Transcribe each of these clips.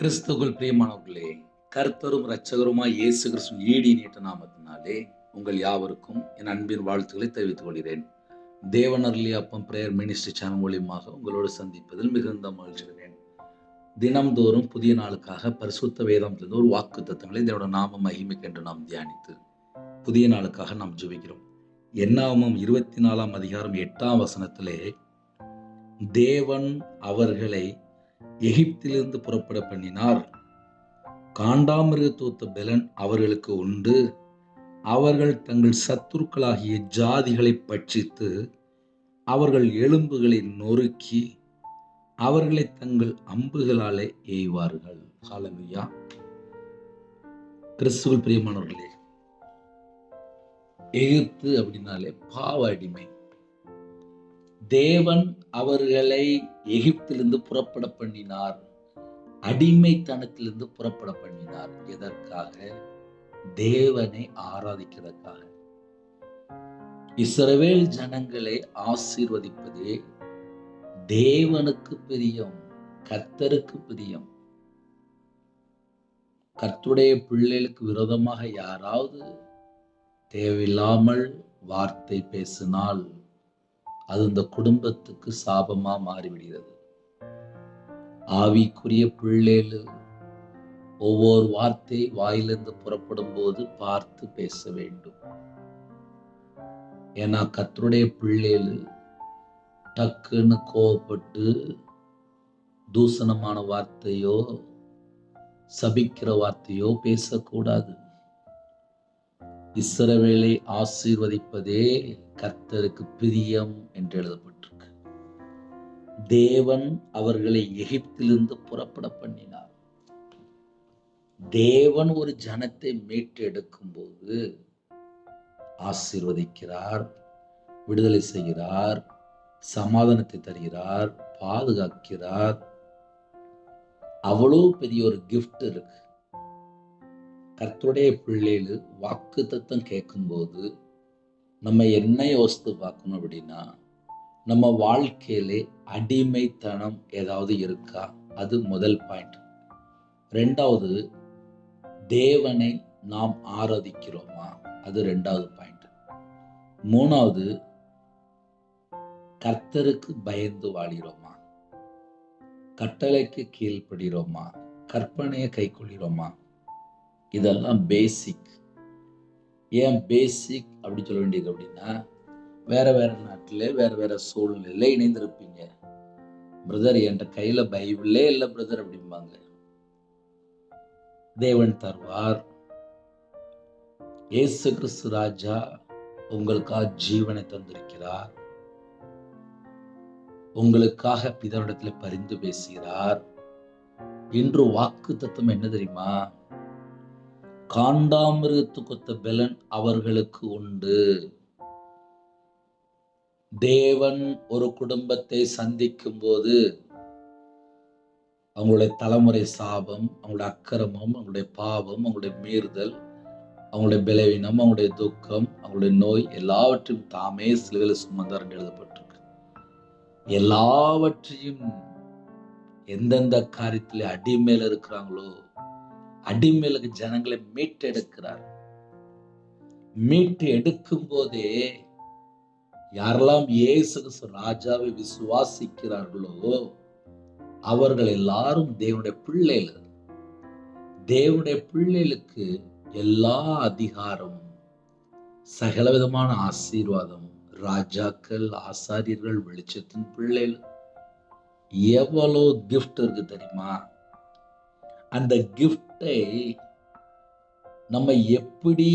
கிறிஸ்துவுக்குள் பிரியமானவர்களே கர்த்தரும் இரட்சகருமாய் இயேசு கிறிஸ்துவின் ஈடி நீட்ட நாமத்தினாலே உங்கள் யாவருக்கும் என் அன்பின் வாழ்த்துக்களை தெரிவித்துக் கொள்கிறேன். தேவனர்லி அப்பம் பிரேயர் மினிஸ்ட்ரி சேனல் மூலியமாக உங்களோடு சந்திப்பதில் மிகுந்த மகிழ்ச்சிகிறேன் தினம்தோறும் புதிய நாளுக்காக பரிசுத்த வேதத்திலிருந்து ஒரு வாக்கு தத்துவங்களை இதோட நாம மகிமைக்கென்று நாம் தியானித்து புதிய நாளுக்காக நாம் ஜெபிக்கிறோம். என்னாமம் இருபத்தி நாலாம் அதிகாரம் எட்டாம் வசனத்திலே தேவன் அவர்களை எகிப்திலிருந்து புறப்பட பண்ணினார். காண்டாமிருகத்தோத்த பெலன் அவர்களுக்கு உண்டு. அவர்கள் தங்கள் சத்துருக்களாகிய ஜாதிகளை பட்சித்து அவர்கள் எலும்புகளை நொறுக்கி அவர்களை தங்கள் அம்புகளாலே எய்வார்கள். ஹalleluya. கிறிஸ்துவல் பிரியமானவர்களே எகிப்து அப்படின்னாலே பாவ அடிமை. தேவன் அவர்களை எகிப்திலிருந்து புறப்பட பண்ணினார். அடிமைத்தனத்திலிருந்து புறப்பட பண்ணினார். எதற்காக? தேவனை ஆராதிக்கிறதுக்காக. இஸ்ரவேல் ஜனங்களை ஆசீர்வதிப்பது தேவனுக்கு பிரியம் கர்த்தருக்கு பிரியம். கர்த்துடைய பிள்ளைகளுக்கு விரோதமாக யாராவது தேவையில்லாமல் வார்த்தை பேசினால் அது இந்த குடும்பத்துக்கு சாபமா மாறிவிடுகிறது. ஆவிக்குரிய பிள்ளைகள் ஒவ்வொரு வார்த்தை வாயிலிருந்து புறப்படும் போது பார்த்து பேச வேண்டும். ஏன்னா கத்தருடைய பிள்ளைகள் டக்குன்னு கோவப்பட்டு தூசணமான வார்த்தையோ சபிக்கிற வார்த்தையோ பேசக்கூடாது. இஸ்ரவேலை ஆசீர்வதிப்பதே கர்த்தருக்கு பிரியம் என்று எழுதப்பட்டிருக்கு. தேவன் அவர்களை எகிப்திலிருந்து புறப்பட பண்ணினார். தேவன் ஒரு ஜனத்தை மீட்டெடுக்கும் போது ஆசீர்வதிக்கிறார் விடுதலை செய்கிறார் சமாதானத்தை தருகிறார் பாதுகாக்கிறார். அவ்வளோ பெரிய ஒரு கிஃப்ட் இருக்கு. கர்த்தருடைய பிள்ளைகள் வாக்கு தத்தம் கேட்கும்போது நம்ம என்ன யோசித்து பார்க்கணும் அப்படின்னா நம்ம வாழ்க்கையிலே அடிமைத்தனம் ஏதாவது இருக்கா? அது முதல் பாயிண்ட் ரெண்டாவது தேவனை நாம் ஆராதிக்கிறோமா? அது ரெண்டாவது பாயிண்ட் மூணாவது கர்த்தருக்கு பயந்து வாழிறோமா? கட்டளைக்கு கீழ்ப்படுகிறோமா கற்பனையை கைக்கொள்கிறோமா? இதெல்லாம் பேசிக் ஏன் பேசிக் அப்படி சொல்ல வேண்டியது அப்படின்னா வேற வேற நாட்டில் வேற வேற சூழ்நிலையில் இணைந்திருப்பீங்க. பிரதர் என்கிட்ட கையில பைபிளே இல்லை பிரதர் அப்படிம்பாங்க. தேவன் தருவார். இயேசு கிறிஸ்து ராஜா உங்களுக்காக ஜீவனை தந்திருக்கிறார். உங்களுக்காக பிதரிடத்தில் பரிந்து பேசுகிறார். இன்று வாக்கு தத்துவம் என்ன தெரியுமா? காண்டாமிருகத்து கொத்த பெலன் அவர்களுக்கு உண்டு. தேவன் ஒரு குடும்பத்தை சந்திக்கும் போது அவங்களுடைய தலைமுறை சாபம் அவங்களுடைய அக்கிரமம் அவங்களுடைய பாவம் அவங்களுடைய மீறுதல் அவங்களுடைய பலவீனம் அவங்களுடைய துக்கம் அவங்களுடைய நோய் எல்லாவற்றையும் தாமே சிலுவையில் சுமந்தார் என்று எழுதப்பட்டிருக்கு. எல்லாவற்றையும் எந்தெந்த காரியத்தில் அடிமேல இருக்கிறாங்களோ அடிமையிலுக்கு ஜனங்களை மீட்டெடுக்கிறார். மீட்டு எடுக்கும் போதே யாரெல்லாம் இயேசு ராஜாவை விசுவாசிக்கிறார்களோ அவர்கள் எல்லாரும் தேவனுடைய பிள்ளைகள். தேவனுடைய பிள்ளைகளுக்கு எல்லா அதிகாரம் சகலவிதமான ஆசீர்வாதம் ராஜாக்கள் ஆசாரியர்கள் வெளிச்சத்தின் பிள்ளைகள் எவ்வளோ கிஃப்ட் இருக்கு தெரியுமா? அந்த கிஃப்டை நம்ம எப்படி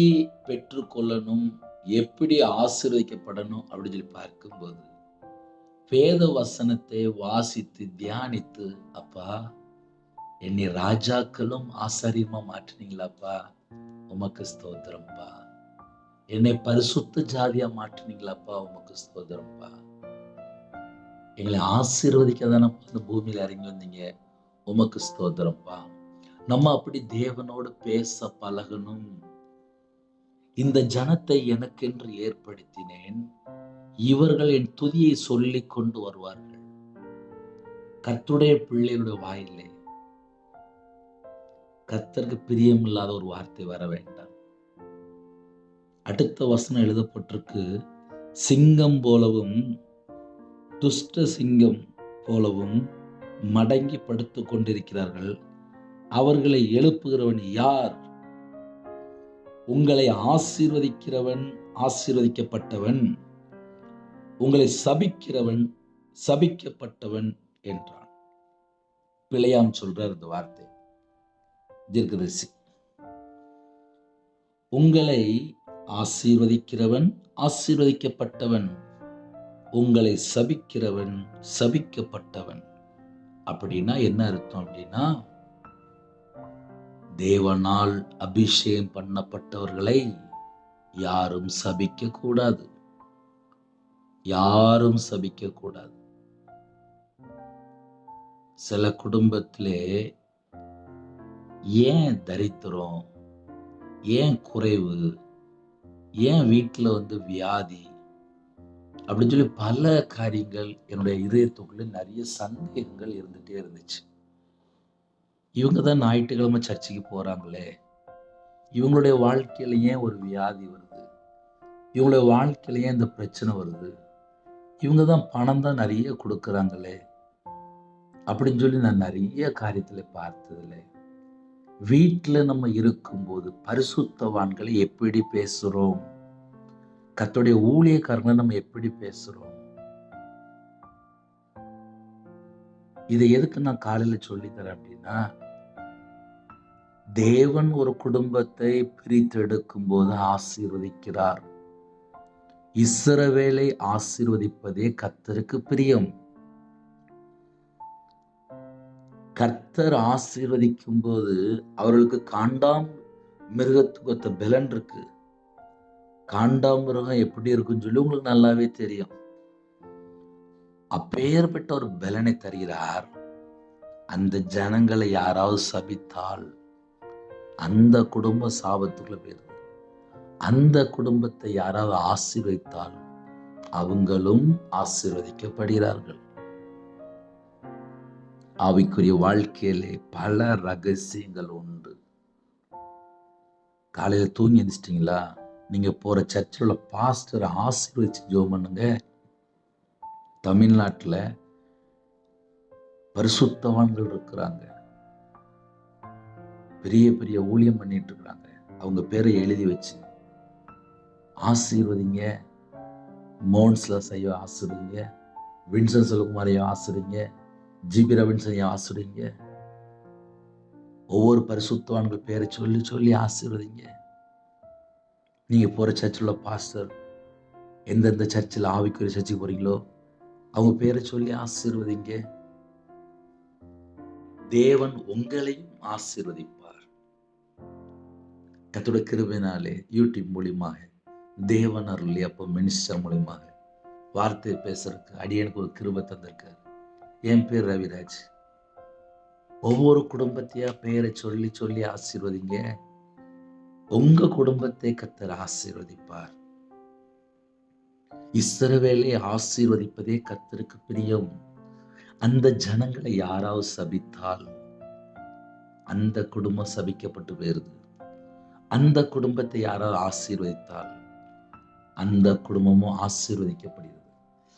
பெற்றுக்கொள்ளணும் எப்படி ஆசீர்வதிக்கப்படணும் அப்படின்னு சொல்லி பார்க்கும்போது வேத வசனத்தை வாசித்து தியானித்து அப்பா என்னை ராஜாக்களும் ஆசாரியமா மாற்றினீங்களாப்பா? உமக்கு ஸ்தோத்திரம்ப்பா என்னை பரிசுத்த ஜாதியா மாற்றினீங்களாப்பா? உமக்கு ஸ்தோத்திரம்ப்பா எங்களை ஆசீர்வதிக்க தானே இந்த பூமியில இறங்கி வந்தீங்க. உமக்கு ஸ்தோத்திரம்ப்பா நம்ம அப்படி தேவனோடு பேச பழகணும். இந்த ஜனத்தை எனக்கென்று ஏற்படுத்தினேன். இவர்கள் என் துதியை சொல்லி கொண்டு வருவார்கள். கர்த்துடைய பிள்ளைகளுடைய வாயிலே. கர்த்தருக்கு பிரியமில்லாத ஒரு வார்த்தை வர வேண்டாம். அடுத்த வசனம் எழுதப்பட்டிருக்கு சிங்கம் போலவும் துஷ்ட சிங்கம் போலவும் மடங்கி படுத்துக் கொண்டிருக்கிறார்கள். அவர்களை எழுப்புகிறவன் யார்? உங்களை ஆசீர்வதிக்கிறவன் ஆசீர்வதிக்கப்பட்டவன் உங்களை சபிக்கிறவன் சபிக்கப்பட்டவன் என்றான். பிழையாம் சொல்றார் இந்த வார்த்தை. தீர்க்கதரிசி. உங்களை ஆசீர்வதிக்கிறவன் ஆசீர்வதிக்கப்பட்டவன் உங்களை சபிக்கிறவன் சபிக்கப்பட்டவன். அப்படின்னா என்ன அர்த்தம் அப்படின்னா தேவனால் அபிஷேகம் பண்ணப்பட்டவர்களை யாரும் சபிக்க கூடாது யாரும் சபிக்க கூடாது சில குடும்பத்திலே ஏன் தரித்திரம் ஏன் குறைவு ஏன் வீட்டில் வந்து வியாதி அப்படின்னு சொல்லி பல காரியங்கள் என்னுடைய இதயத்துக்குள்ளே நிறைய சந்தேகங்கள் இருந்துகிட்டே இருந்துச்சு. இவங்க தான் ஞாயிற்றுக்கிழமை சர்ச்சுக்கு போகிறாங்களே இவங்களுடைய வாழ்க்கையில ஏன் ஒரு வியாதி வருது? இவங்களுடைய வாழ்க்கையில ஏன் இந்த பிரச்சனை வருது? இவங்க தான் பணம் தான் நிறைய கொடுக்குறாங்களே. அப்படின்னு சொல்லி நான் நிறைய காரியத்தில் பார்த்ததில்ல. வீட்டில் நம்ம இருக்கும்போது பரிசுத்தவான்களை எப்படி பேசுகிறோம் கத்தோடைய ஊழியக்காரங்களை நம்ம எப்படி பேசுகிறோம் இதை எதுக்கு நான் காலையில் சொல்லித்தரேன் அப்படின்னா தேவன் ஒரு குடும்பத்தை பிரித்தெடுக்கும் போது ஆசீர்வதிக்கிறார். இஸ்ரவேலை ஆசீர்வதிப்பதே கத்தருக்கு பிரியம். கர்த்தர் ஆசீர்வதிக்கும் போது அவர்களுக்கு காண்டாம் மிருகத்துவத்த பலன் இருக்கு. காண்டாமிருகம் எப்படி இருக்குன்னு சொல்லி உங்களுக்கு நல்லாவே தெரியும். அப்பேற்பட்ட ஒரு பலனை தருகிறார். அந்த ஜனங்களை யாராவது சபித்தால் அந்த குடும்ப சாபத்துக்குள்ள போயிருது அந்த குடும்பத்தை யாராவது ஆசீர்வதித்தால் அவங்களும் ஆசீர்வதிக்கப்படுகிறார்கள். ஆவிக்குரிய வாழ்க்கையிலே பல ரகசியங்கள் உண்டு. காலையில தூங்கி எழுந்திச்சிட்டிங்களா நீங்க போற சர்ச்சில் உள்ள பாஸ்டரை ஆசீர்வதிச்சு ஜோம் பண்ணுங்க. தமிழ்நாட்டில் பரிசுத்தவான்கள் இருக்கிறாங்க. பெரிய பெரிய ஊழியம் பண்ணிட்டு இருக்கிறாங்க. அவங்க பேரை எழுதி வச்சு. ஆசீர்வதிங்க. மோன்ஸ்ல செய்ய ஆசிரிங்க வின்சன் செல்குமாரையும் ஆசிரியங்க ஜிபி ரவின்சனையும் ஆசிரியங்க ஒவ்வொரு பரிசுத்தவான்கள் பேரை சொல்லி சொல்லி ஆசீர்வதிங்க. நீங்க போற சர்ச்சில் உள்ள பாஸ்டர் எந்தெந்த சர்ச்சில் ஆவிக்குரிய சர்ச்சுக்கு போறீங்களோ அவங்க பேரை சொல்லி ஆசீர்வதிங்க. தேவன் உங்களையும் ஆசீர்வதிப்பார். கத்தோட கிருபினாலே யூடியூப் மூலியமாக தேவன் அருள் அப்போ மினிஸ்டர் மூலியமாக வார்த்தை பேசுறதுக்கு அடியனுக்கு ஒரு கிருபை தந்திருக்காரு. என் பேர் ரவிராஜ். ஒவ்வொரு குடும்பத்தையா பெயரை சொல்லி சொல்லி ஆசீர்வதிங்க. உங்க குடும்பத்தை கத்தர் ஆசீர்வதிப்பார். இஸ்ரவேலை ஆசீர்வதிப்பதே கத்தருக்கு பிரியம். அந்த ஜனங்களை யாராவது சபித்தால் அந்த குடும்பம் சபிக்கப்பட்டு போயிருது. அந்த குடும்பத்தை யாராவது ஆசீர்வதித்தால் அந்த குடும்பமும் ஆசீர்வதிக்கப்படுகிறது.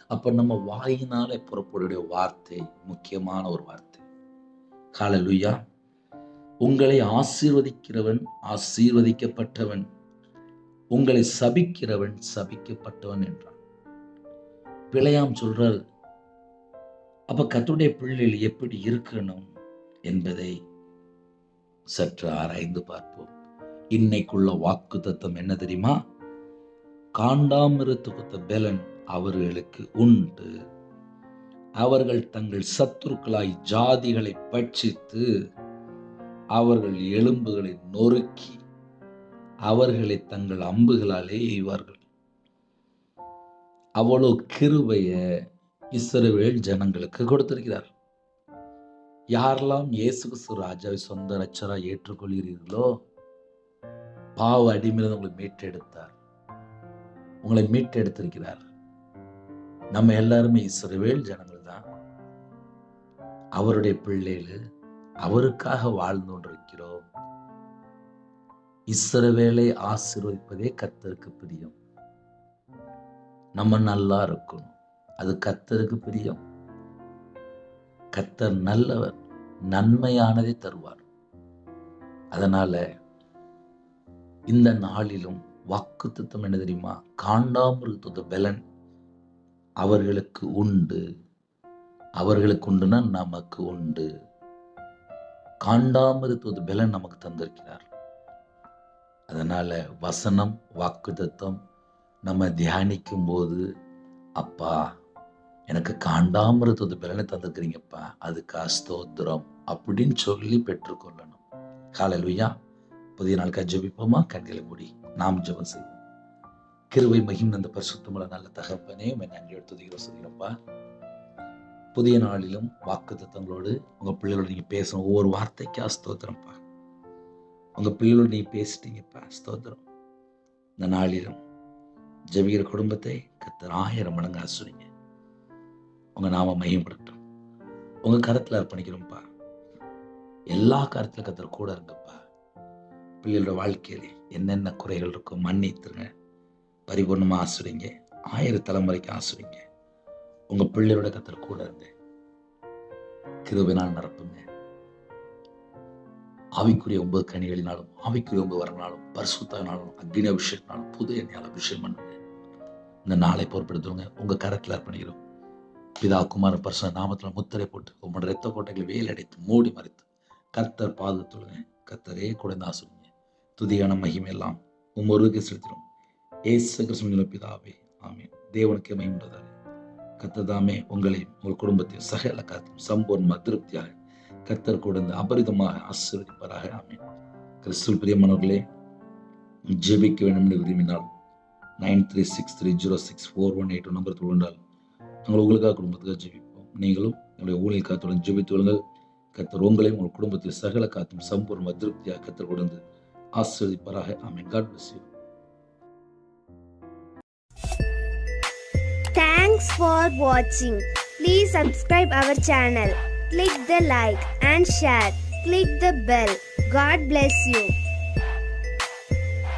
அப்ப நம்ம வாயினாலே புறப்படைய வார்த்தை முக்கியமான ஒரு வார்த்தை. காலலுயா உங்களை ஆசீர்வதிக்கிறவன் ஆசீர்வதிக்கப்பட்டவன் உங்களை சபிக்கிறவன் சபிக்கப்பட்டவன் என்றான். பிழையாம் சொல்றார் அப்ப கத்துடைய பிள்ளைகள் எப்படி இருக்கணும்? என்பதை சற்று ஆராய்ந்து பார்ப்போம். இன்னைக்குள்ள வாக்கு தத்துவம் என்ன தெரியுமா? காண்டாமிருத்துவத்த பலன் அவர்களுக்கு உண்டு. அவர்கள் தங்கள் சத்துருக்களாய் ஜாதிகளை பட்சித்து அவர்கள் எலும்புகளை நொறுக்கி அவர்களை தங்கள் அம்புகளாலே எய்வார்கள். அவ்வளோ கிருபைய இஸ்ரவேல் ஜனங்களுக்கு கொடுத்திருக்கிறார். யாரெல்லாம் இயேசு ராஜாவை சொந்த ரச்சரா ஏற்றுக்கொள்கிறீர்களோ பாவ அடிமையிலிருந்து உங்களை மீட்டெடுத்தார். உங்களை மீட்டெடுத்திருக்கிறார். நம்ம எல்லாருமே இஸ்ரவேல் ஜனங்கள் தான். அவருடைய பிள்ளைகள் அவருக்காக வாழ்ந்து கொண்டிருக்கிறோம். இஸ்ரவேலை ஆசீர்வதிப்பதே கத்தருக்கு பிரியம். நம்ம நல்லா இருக்கணும். அது கத்தருக்கு பிரியம். கத்தர் நல்லவர் நன்மையானதை தருவார். அதனால இந்த நாளிலும் வாக்குத்தத்தம் என்ன தெரியுமா? காண்டாமிருகத்தோட பலன். அவர்களுக்கு உண்டு. அவர்களுக்கு உண்டுனா நமக்கு உண்டு. காண்டாமிருத்துவது பலன் நமக்கு தந்திருக்கிறார். அதனால வசனம் வாக்குத்தத்தம் நம்ம தியானிக்கும் போது அப்பா எனக்கு காண்டாமிருத்துவது பலனை தந்திருக்கிறீங்கப்பா. அதுக்கு ஸ்தோத்திரம். அப்படின்னு சொல்லி பெற்றுக்கொள்ளணும். காலையிலுயா புதிய நாளுக்காக ஜெபிப்போமா? கண்களை மூடி நாம் ஜெபம் செய்வோம். கிருவை மகிம் அந்த பரிசுத்தமுள்ள நல்ல தகப்பனே உண்மை நன்றி எடுத்து சொல்கிறப்பா புதிய நாளிலும் வாக்கு தத்தங்களோடு உங்க பிள்ளைகளோட நீங்க பேசணும் ஒவ்வொரு வார்த்தைக்கா ஸ்தோத்திரம்ப்பா. உங்க பிள்ளைகளோடு நீங்க பேசிட்டீங்கப்பா ஸ்தோத்திரம். இந்த நாளிலும் ஜெபிக்கிற குடும்பத்தை கத்தர் ஆயிரம் மடங்கு ஆசுவீங்க உங்க நாம மையப்படட்டும் உங்க கருத்துல அர்ப்பணிக்கிறோம்ப்பா. எல்லா காரியத்திலும் கத்தர் கூட இருங்கப்பா. பிள்ளைகளோட வாழ்க்கையில என்னென்ன குறைகள் இருக்கோ மன்னித்துருங்க. பரிபூர்ணமா ஆசுறீங்க ஆயிரம் தலைமுறைக்கு ஆசுறீங்க உங்க பிள்ளையோட கத்தர் கூட இருந்து கிருபினால் நிரப்புங்க. ஆவிக்குரிய ஒன்பது கனிகளினாலும் ஆவிக்குரிய ஒன்பது வரனாலும் பரிசுத்தானாலும் அக்னி அபிஷேகனாலும் புது எண்ணெயால் அபிஷேகம் பண்ணுங்க. இந்த நாளை பொறுப்படுத்துவங்க உங்க கரத்தில் அர்ப்பணிக்கிறோம். பிதா குமார பரிசு நாமத்துல முத்திரை போட்டு உங்களோட ரத்த கோட்டைகளை வேலடைத்து மூடி மறைத்து கர்த்தர் பாதத்துள்ளுங்க கர்த்தரே குறைந்தா துதியான மகிமையெல்லாம் உம் ஒருவருக்கு செலுத்தினோம் ஏசு கிருஷ்ணன் பிதாவே ஆமே தேவனுக்கு மகிமுண்டதாக கத்ததாமே உங்களையும் உங்கள் குடும்பத்தையும் சகல காத்தும் சம்பூர்ண திருப்தியாக கத்தர் கொடுந்து அபரிதமாக ஆசீர்வதிப்பதாக ஆமே கிறிஸ்துவ பிரியமானவர்களே ஜெபிக்க வேண்டும் என்று விரும்பினால் nine three six three zero six four one eight number கொண்டால் நாங்கள் உங்களுக்காக குடும்பத்துக்காக ஜெபிப்போம். நீங்களும் எங்களுடைய ஊழியர் காத்துடன் ஜெபித்து கொள்ளுங்கள். கத்தர் உங்களையும் உங்கள் குடும்பத்தில் சகல காத்தும் சம்பூர்ண திருப்தியாக கத்தர் கொடுந்து ஆசீர்வதிப்பாராக amen God bless you Thanks for watching. Please subscribe our channel. Click the like and share. Click the bell. God bless you.